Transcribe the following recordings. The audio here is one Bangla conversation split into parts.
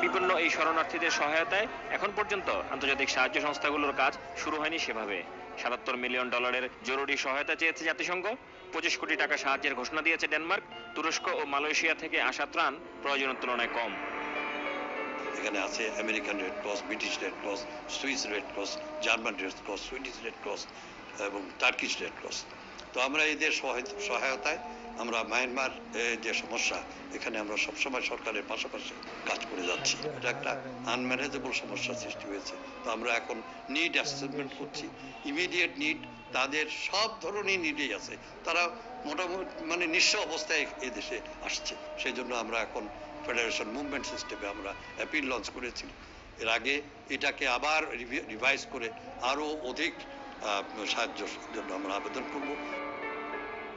বিপন্ন এই শরণার্থীদের সহায়তায় এখন পর্যন্ত আন্তর্জাতিক সাহায্য সংস্থাগুলোর কাজ শুরু হয়নি সেভাবে। সাতাত্তর মিলিয়ন ডলারের জরুরি সহায়তা চেয়েছে জাতিসংঘ। পঁচিশ কোটি টাকা সাহায্যের ঘোষণা দিয়েছে ডেনমার্ক। তুরস্ক ও মালয়েশিয়া থেকে আসা ত্রাণ প্রয়োজনের তুলনায় কম। এখানে আছে American Red Cross, British Red Cross, Swiss Red Cross, German Red Cross, Swedish Red Cross এবং টার্কিশ রেড ক্রস। তো আমরা এদের সহায়তায় আমরা মায়ানমার যে সমস্যা এখানে আমরা সবসময় সরকারের পাশাপাশি কাজ করে যাচ্ছি। এটা একটা আনম্যানেজেবল সমস্যা সৃষ্টি হয়েছে। তো আমরা এখন নিড অ্যাসেসমেন্ট করছি। ইমিডিয়েট নিড তাদের সব ধরনের নিডেই আছে। তারা মোটামুটি মানে নিঃস্ব অবস্থায় এদেশে আসছে। সেই জন্য আমরা এখন ফেডারেশন মুভমেন্ট সিস্টেমে আমরা অ্যাপিল লঞ্চ করেছি। এর আগে এটাকে আবার রিভাইজ করে আরও অধিক সাহায্যের জন্য আমরা আবেদন করব।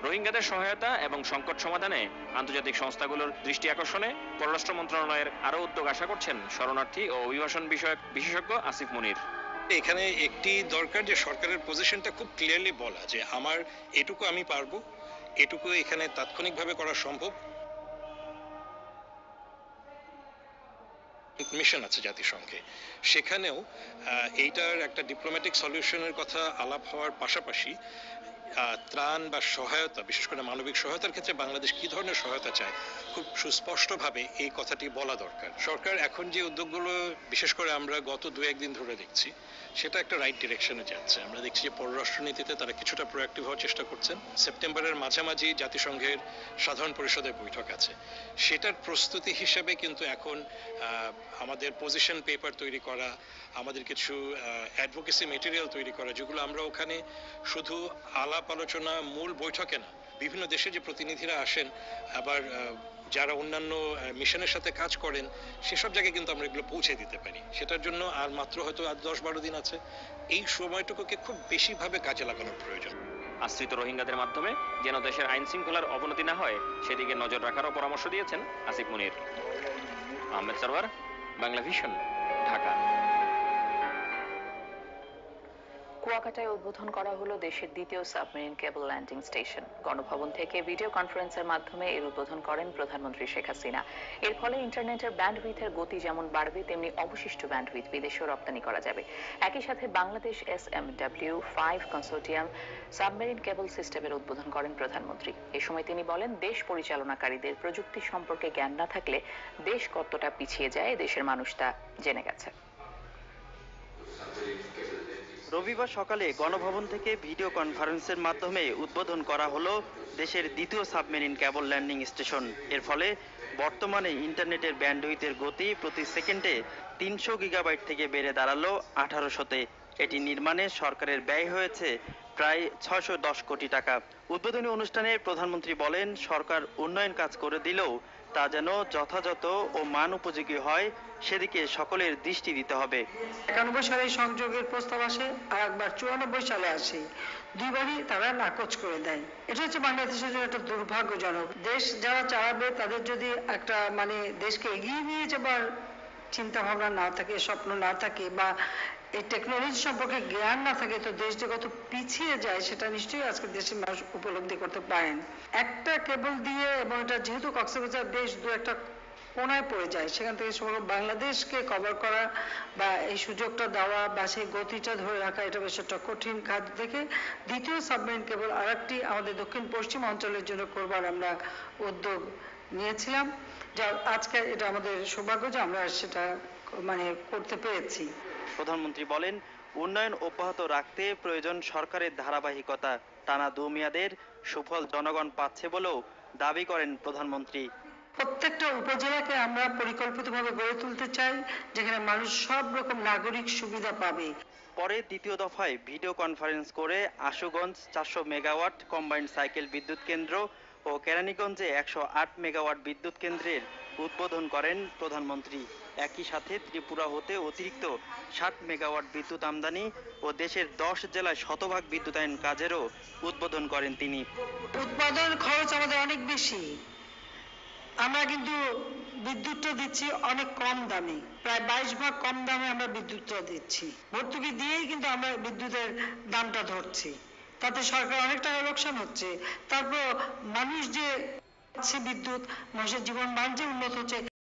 রোহিঙ্গাদের সহায়তা এবং সংকট সমাধানে আন্তর্জাতিক সংস্থাগুলোর দৃষ্টি আকর্ষণে পররাষ্ট্র মন্ত্রণালয়ের আরও উদ্যোগ আশা করছেন শরণার্থী ও অভিবাসন বিষয়ক বিশেষজ্ঞ আসিফ মুনির। এখানে একটি দরকার যে সরকারের পজিশনটা খুব ক্লিয়ারলি বলা যে আমার এটুকু আমি পারব, এটুকু এখানে তাৎক্ষণিকভাবে করা সম্ভব। মিশন আছে জাতিসংঘে। সেখানেও এইটার একটা ডিপ্লোম্যাটিক সলিউশনের কথা আলাপ হওয়ার পাশাপাশি ত্রাণ বা সহায়তা, বিশেষ করে মানবিক সহায়তার ক্ষেত্রে বাংলাদেশ কি ধরনের সহায়তা চায়? খুব সুস্পষ্টভাবে এই কথাটি বলা দরকার। সরকার এখন যে উদ্যোগগুলো, বিশেষ করে আমরা গত দু একদিন ধরে দেখছি, সেটা একটা রাইট ডিরেকশনে যাচ্ছে। আমরা দেখছি যে পররাষ্ট্রনীতিতে তারা কিছুটা প্রোয়াক্টিভ হওয়ার চেষ্টা করছেন। সেপ্টেম্বরের মাঝামাঝি জাতিসংঘের সাধারণ পরিষদের বৈঠক আছে। সেটার প্রস্তুতি হিসেবে কিন্তু এখন আমাদের পজিশন পেপার তৈরি করা, আমাদের কিছু অ্যাডভোকেসি মেটেরিয়াল তৈরি করা, যেগুলো আমরা ওখানে শুধু আলাপ আলোচনা মূল বৈঠকে না। বিভিন্ন দেশে যে প্রতিনিধিরা আসেন, আবার যারা অন্যান্য মিশনের সাথে কাজ করেন, সেসব জায়গায় কিন্তু আমরা এগুলো পৌঁছে দিতে পারি। সেটার জন্য আর মাত্র হয়তো আর দশ, বারো দিন আছে। এই সময়টুকুকে খুব বেশিভাবে কাজে লাগানোর প্রয়োজন। আশ্রিত রোহিঙ্গাদের মাধ্যমে যেন দেশের আইন শৃঙ্খলার অবনতি না হয়, সেদিকে নজর রাখারও পরামর্শ দিয়েছেন আসিফ মুনির। আহমেদ সরওয়ার বাংলা ভিশন ঢাকা। কুয়াকাটায় উদ্বোধন করা হলো দেশের দ্বিতীয় submarine cable landing station. Ganabhaban থেকে ভিডিও কনফারেন্সের মাধ্যমে এর উদ্বোধন করেন প্রধানমন্ত্রী শেখ হাসিনা। এর ফলে ইন্টারনেটের ব্যান্ডউইথের গতি যেমন বাড়বে, তেমনি অবশিষ্ট ব্যান্ডউইথ বিদেশেও রপ্তানি করা যাবে। একই সাথে Bangladesh S M W five consortium submarine cable সিস্টেমের উদ্বোধন করেন প্রধানমন্ত্রী। এ সময় তিনি বলেন, দেশ পরিচালনাকারীদের প্রযুক্তি সম্পর্কে জ্ঞান না থাকলে দেশ কতটা পিছিয়ে যায়, দেশের মানুষ তা জেনে গেছে। রবিবার সকালে গণভবন থেকে ভিডিও কনফারেন্সের মাধ্যমে উদ্বোধন করা হলো দেশের দ্বিতীয় সাবমেরিন কেবল ল্যান্ডিং স্টেশন। এর ফলে বর্তমানে ইন্টারনেটের ব্যান্ডউইথের গতি প্রতি সেকেন্ডে তিনশো গিগাবাইট থেকে বেড়ে দাঁড়াল আঠারোশোতে। এটি নির্মাণে সরকারের ব্যয় হয়েছে প্রায় ছয়শো দশ কোটি টাকা। উদ্বোধনী অনুষ্ঠানে প্রধানমন্ত্রী বলেন, সরকার উন্নয়ন কাজ করে দিলেও তা যেন যথাযথ ও মান উপযোগী হয়, সেদিকে সকলের দৃষ্টি দিতে হবে। একানব্বই সালে সংযোগের প্রস্তাব আসে আর একবার চুরানব্বই সালে আসে। দুইবারই তারা নাকচ করে দেয়। এটা হচ্ছে বাংলাদেশের জন্য একটা দুর্ভাগ্যজনক। দেশ যারা চালাবে, তাদের যদি একটা মানে দেশকে এগিয়ে নিয়ে যাবার চিন্তা ভাবনা না থাকে, স্বপ্ন না থাকে বা এই টেকনোলজি সম্পর্কে জ্ঞান না থাকে তো দেশ যে কত পিছিয়ে যায়, সেটা নিশ্চয়ই আজকে দেশের মানুষ উপলব্ধি করতে পারেন। একটা কেবল দিয়ে এবং এটা যেহেতু কক্সবাজার বেশ দু একটা কোনায় পড়ে যায়, সেখান থেকে সমগ্র বাংলাদেশকে কভার করা বা এই সুযোগটা দেওয়া বা সেই গতিটা ধরে রাখা, এটা বেশ একটা কঠিন কাজ দেখে দ্বিতীয় সাবমেরিন কেবল আরেকটি আমাদের দক্ষিণ পশ্চিম অঞ্চলের জন্য করবার আমরা উদ্যোগ নিয়েছিলাম, যা আজকে এটা আমাদের সৌভাগ্য যে আমরা সেটা মানে করতে পেরেছি। প্রধানমন্ত্রী বলেন উন্নয়ন অব্যাহত রাখতে প্রয়োজন সরকারের ধারাবাহিকতা। টানা দু মেয়াদের সুফল জনগণ পাচ্ছে বলেও দাবি করেন প্রধানমন্ত্রী। প্রত্যেকটা উপজেলাকে আমরা পরিকল্পিতভাবে গড়ে তুলতে চাই যেখানে মানুষ সব রকম নাগরিক সুবিধা পাবে। পরে দ্বিতীয় দফায় ভিডিও কনফারেন্স করে আশুগঞ্জ চারশো মেগাওয়াট কম্বাইন্ড সাইকেল বিদ্যুৎ কেন্দ্র ও কেরানীগঞ্জে একশো আট মেগাওয়াট বিদ্যুৎ কেন্দ্রের উদ্বোধন করেন প্রধানমন্ত্রী। একই সাথে ত্রিপুরা হতে অতিরিক্ত ষাট মেগাওয়াট বিদ্যুৎ আমদানি ও দেশের দশ জেলায় শতভাগ বিদ্যুতায়ন কাজেরও উদ্বোধন করেন তিনি। উৎপাদন খরচ আমাদের অনেক বেশি। আমরা কিন্তু বিদ্যুৎটা দিচ্ছি অনেক কম দামে। প্রায় বাইশ ভাগ কম দামে আমরা বিদ্যুৎটা দিচ্ছি। ভর্তুকি দিয়েই কিন্তু আমরা বিদ্যুতের দামটা ধরছি। তাতে সরকার অনেক টাকা লোকসান হচ্ছে। তারপর মানুষ যে বিদ্যুৎ, মানুষের জীবন মান যে উন্নত হচ্ছে